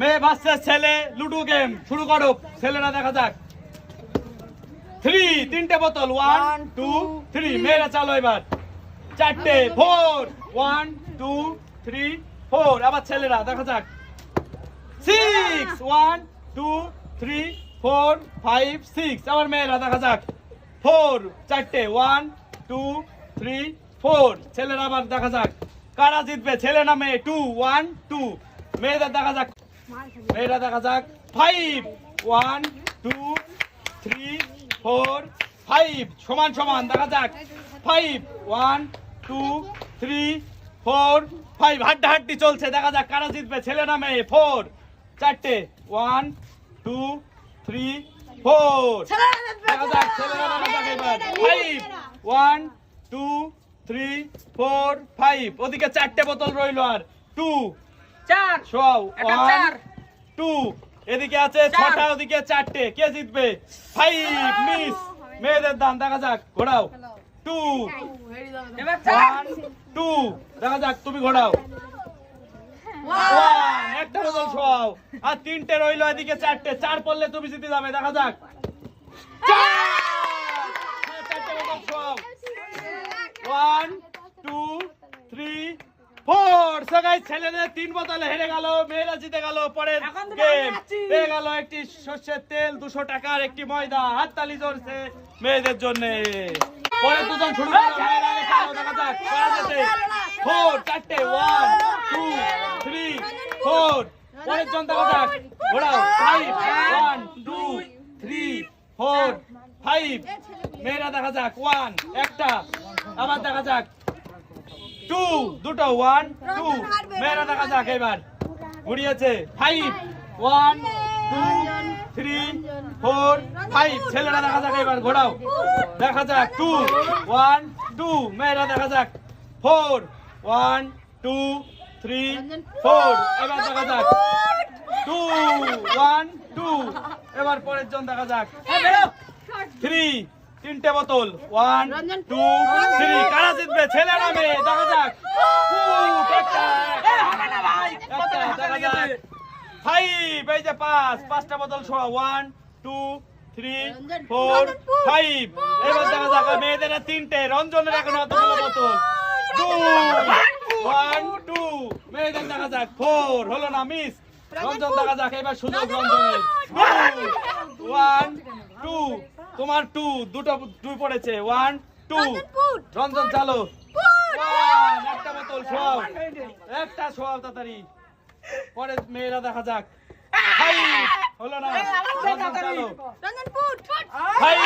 মেয়ে বাচ্চা ছেলে লুডো গেম শুরু করো। ছেলেরা দেখা যাক। থ্রি তিনটে বোতল। ওয়ান টু থ্রি মেয়েরা চালো এবার। চারটে four one two three four আবার ছেলেরা দেখা যাক। Six one two three four five six আবার মেয়েরা দেখা যাক। ফোর চারটে। ওয়ান টু থ্রি ফোর ছেলেরা আবার দেখা যাক। কারা জিতবে ছেলে না মেয়ে? টু ওয়ান টু মেয়েদের দেখা যাক। মেয়েরা দেখা যাক। Five one two three four five সমান সমান দেখা যাক। Five one two three four five হাড্ডা হাড্ডি চলছে দেখা যাক কারা জিতবে। ছেলে না মেয়ে? ফোর চারটে। ওয়ান টু থ্রি ফোর দেখা যাক ছেলেরা দেখা যাক এবার। Five one two three four five ওদিকে চারটে বোতল রইল আর। টু চার। একটা চার। টু এদিকে আছে। ছটা ওদিকে চারটে। কে জিতবে? ফাইভ মিস মেয়েদের দান দেখা যাক ঘোড়াও টু টু দেখা যাক তুমি ঘোড়াও একটা বোতল শোয়াও আর তিনটে রইল এদিকে চারটে। চার পড়লে তুমি জিতে যাবে দেখা যাক। চার! হ্যাঁ, চারটে বোতল শোয়াও ওয়ান টু থ্রি সবাই ছেলেদের তিন বোতলে হেরে গেল মেয়েরা জিতে গেল পরের গেম পেয়ে গেল একটি সর্ষের তেল দুশো টাকার একটি ময়দা হাত তালি চলছে মেয়েদের জন্য। পরে দুজন শুরু ফোর চারটে ওয়ান টু থ্রি ফোর পরের জন দেখা যাক ঘোরাও। Five one two three four five মেয়েরা দেখা যাক ওয়ান একটা। আবার দেখা যাক। টু দুটো ওয়ান টু মেয়েরা দেখা যাক এবার। ঘুরিয়েছে। Five one two three four five ছেলেরা দেখা যাক এবার ঘোরাও। দেখা যাক। টু ওয়ান টু মেয়েরা দেখা যাক। Four one two three four এবার দেখা যাক। টু ওয়ান টু এবার পরের জন দেখা যাক। থ্রি তিনটে বোতল। ওয়ান টু থ্রি কারা জিতবে? ছেলে না মেয়ে? দেখা যাক। ফাইভ এই যে পাঁচ। পাঁচটা বোতল শোয়া one two three four five এবার দেখা যাক মেয়েদের তিনটে। রঞ্জনের এখন অতগুলো বোতল। টু ওয়ান টু মেয়েদের দেখা যাক। ফোর হলো না মিস রঞ্জন দেখা যাক এবার সুযোগ রঞ্জনের। ওয়ান তোমার টু দুটো দুই পড়েছে। ওয়ান টু রঞ্জন চালো। একটা বোতল শোয়াও একটা শোয়াও তাড়াতাড়ি। পরে মেয়েরা দেখা যাক। হলো না। রঞ্জন চালো। ফোর ফাইভ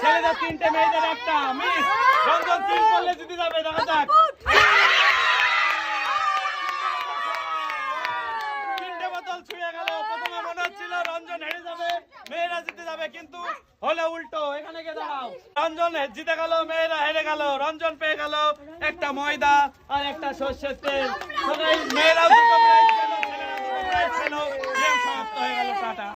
ছেলেদের তিনটে মেয়েদের একটা। মিস রঞ্জন তিন করলে জিতে যাবে দেখা যাক তিনটে বোতল ছুঁয়ে গেল প্রথমে মনে হচ্ছিল রঞ্জন হেরে যাবে মেয়েরা জিতে যাবে কিন্তু হলে উল্টো, এখানে গিয়ে দাঁড়াও। রঞ্জন জিতে গেল, মেয়েরা হেরে গেল, রঞ্জন পেয়ে গেল, একটা ময়দা আর একটা সর্ষের তেল। মেয়েরা হয়ে গেল, টাটা।